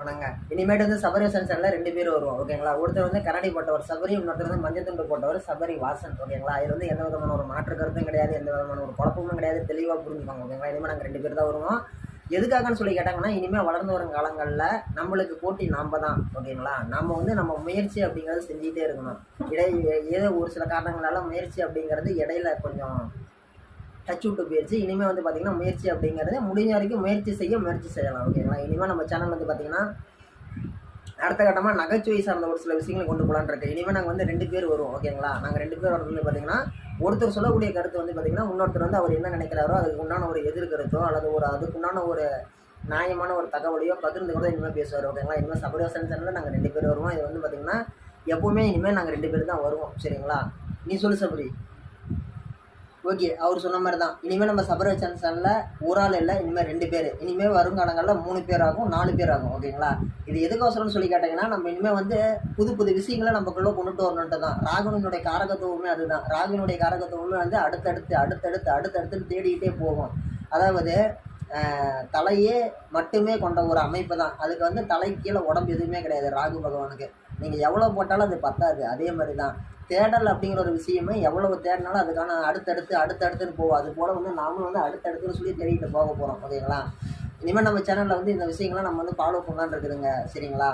வணங்க. இனிமேட்டு வந்து சபரி சென்சரில் ரெண்டு பேர் வருவோம் ஓகேங்களா? ஒருத்தர் வந்து கரடி போட்டவர் சபரி இன்னொருத்தர் வந்து மஞ்சள் துண்டு போட்டவர் சபரி வாசன் ஓகேங்களா? இது வந்து எந்த விதமான ஒரு மாற்று கருத்தும் கிடையாது எந்த விதமான ஒரு குழப்பமும் கிடையாது தெளிவாக புரிஞ்சுப்பாங்க ஓகேங்களா? இனிமேல் நாங்கள் ரெண்டு பேர் தான் வருவோம். எதுக்காகன்னு சொல்லி கேட்டாங்கன்னா இனிமேல் வளர்ந்து வரும் காலங்களில் நம்மளுக்கு போட்டி நாம் தான் ஓகேங்களா? நம்ம வந்து நம்ம முயற்சி அப்படிங்கிறது செஞ்சுட்டே இருக்கணும். இடை ஏதோ ஒரு சில காரணங்களால் முயற்சி அப்படிங்கிறது இடையில கொஞ்சம் டச் விட்டு போயிடுச்சு இனிமேல் வந்து பார்த்திங்கன்னா முயற்சி அப்படிங்கிறது முடிஞ்ச வரைக்கும் முயற்சி செய்ய முயற்சி செய்யலாம் ஓகேங்களா இனிமேல் நம்ம சேனல் வந்து பார்த்திங்கன்னா அடுத்த கட்டமாக நகைச்சுவை சார்ந்த ஒரு சில விஷயங்களை கொண்டு போகலான்னு இருக்கு. இனிமேல் நாங்கள் வந்து ரெண்டு பேர் வருவோம் ஓகேங்களா நாங்கள் ரெண்டு பேர் வரது பார்த்தீங்கன்னா ஒருத்தர் சொல்லக்கூடிய கருத்து வந்து பார்த்தீங்கன்னா இன்னொருத்தர் வந்து அவர் என்ன நினைக்கிறாரோ அதுக்கு உண்டான ஒரு எதிர்கருத்தோ அல்லது ஒரு அதுக்குண்டான ஒரு நியாயமான ஒரு தகவலையோ பகிர்ந்து கூட இனிமேல் பேசுவார் ஓகேங்களா இனிமேல் சபரிவாசன் சேனலில் நாங்கள் ரெண்டு பேர் வருவோம். இது வந்து பார்த்திங்கன்னா எப்போவுமே இனிமேல் நாங்கள் ரெண்டு பேர் தான் வருவோம் சரிங்களா? நீ சொல்லு சபரி. ஓகே அவர் சொன்ன மாதிரி தான் இனிமேல் நம்ம சபரவச்சன் சேனலில் ஒரு ஆள் இல்லை இனிமேல் ரெண்டு பேர். இனிமேல் வருங்காலங்களில் மூணு பேர் ஆகும் நாலு பேர் ஆகும் ஓகேங்களா இது எதுக்கோசரம்னு சொல்லி கேட்டிங்கன்னா நம்ம இனிமேல் வந்து புது புது விஷயங்களை நமக்குள்ளே கொண்டுட்டு வரணுன்ட்டு தான் ராகுனுடைய காரகத்துவமே அதுதான். ராகுனுடைய காரகத்துவமே வந்து அடுத்தடுத்து அடுத்தடுத்து அடுத்தடுத்து தேடிக்கிட்டே போகும். அதாவது தலையே மட்டுமே கொண்ட ஒரு அமைப்பு தான் அதுக்கு வந்து தலை கீழே உடம்பு எதுவுமே கிடையாது ராகு பகவானுக்கு. நீங்கள் எவ்வளோ போட்டாலும் அது பத்தாது. அதே மாதிரி தான் தேடல் அப்படிங்கிற ஒரு விஷயமே எவ்வளவு தேடினாலும் அதுக்கான அடுத்தடுத்து அடுத்தடுத்துன்னு போகும். அது போல் வந்து நாமளும் வந்து அடுத்தடுத்துன்னு சொல்லி தேடிட்டு போக போகிறோம் ஓகேங்களா இனிமேல் நம்ம சேனலில் வந்து இந்த விஷயங்கள்லாம் நம்ம வந்து ஃபாலோ பண்ணலான்னு இருக்குதுங்க சரிங்களா?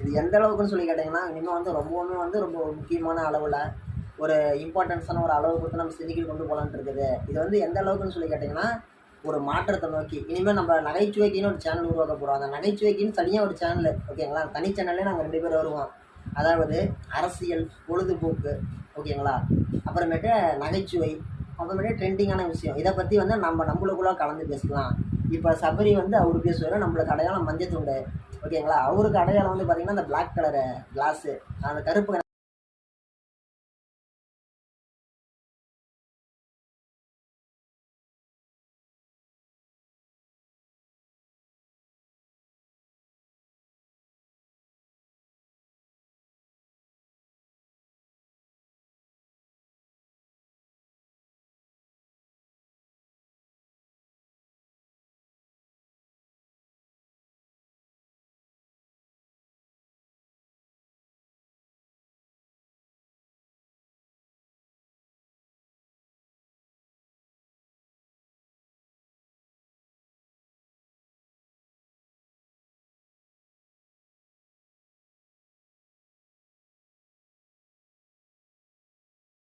இது எந்த அளவுக்குன்னு சொல்லி கேட்டிங்கன்னா இனிமேல் வந்து ரொம்பவுமே வந்து ரொம்ப முக்கியமான அளவில் ஒரு இம்பார்ட்டன்ஸான ஒரு அளவு கொடுத்து நம்ம செஞ்சுக்கிட்டு கொண்டு போகலான்னு இருக்குது. இது வந்து எந்த அளவுக்குன்னு சொல்லி கேட்டிங்கன்னா ஒரு மாற்றத்தை நோக்கி. இனிமேல் நம்ம நகைச்சுவைக்குன்னு ஒரு சேனல் உருவாக்க போகிறோம் அந்த நகைச்சுவைக்குன்னு தனியாக ஒரு சேனல் ஓகேங்களா? தனி சேனல்லே நாங்கள் ரெண்டு பேர் வருவோம். அதாவது அரசியல் பொழுதுபோக்கு ஓகேங்களா? அப்புறமேட்டு நகைச்சுவை அப்புறமேட்டு ட்ரெண்டிங்கான விஷயம். இதை பற்றி வந்து நம்ம நம்மளுக்குள்ளே கலந்து பேசலாம் இப்போ சபரி வந்து அவர் பேசுவார் நம்மளுக்கு அடையாளம் மஞ்சள் துண்டு ஓகேங்களா? அவருக்கு அடையாளம் வந்து பார்த்திங்கன்னா அந்த பிளாக் கலரு கிளாஸு அந்த கருப்பு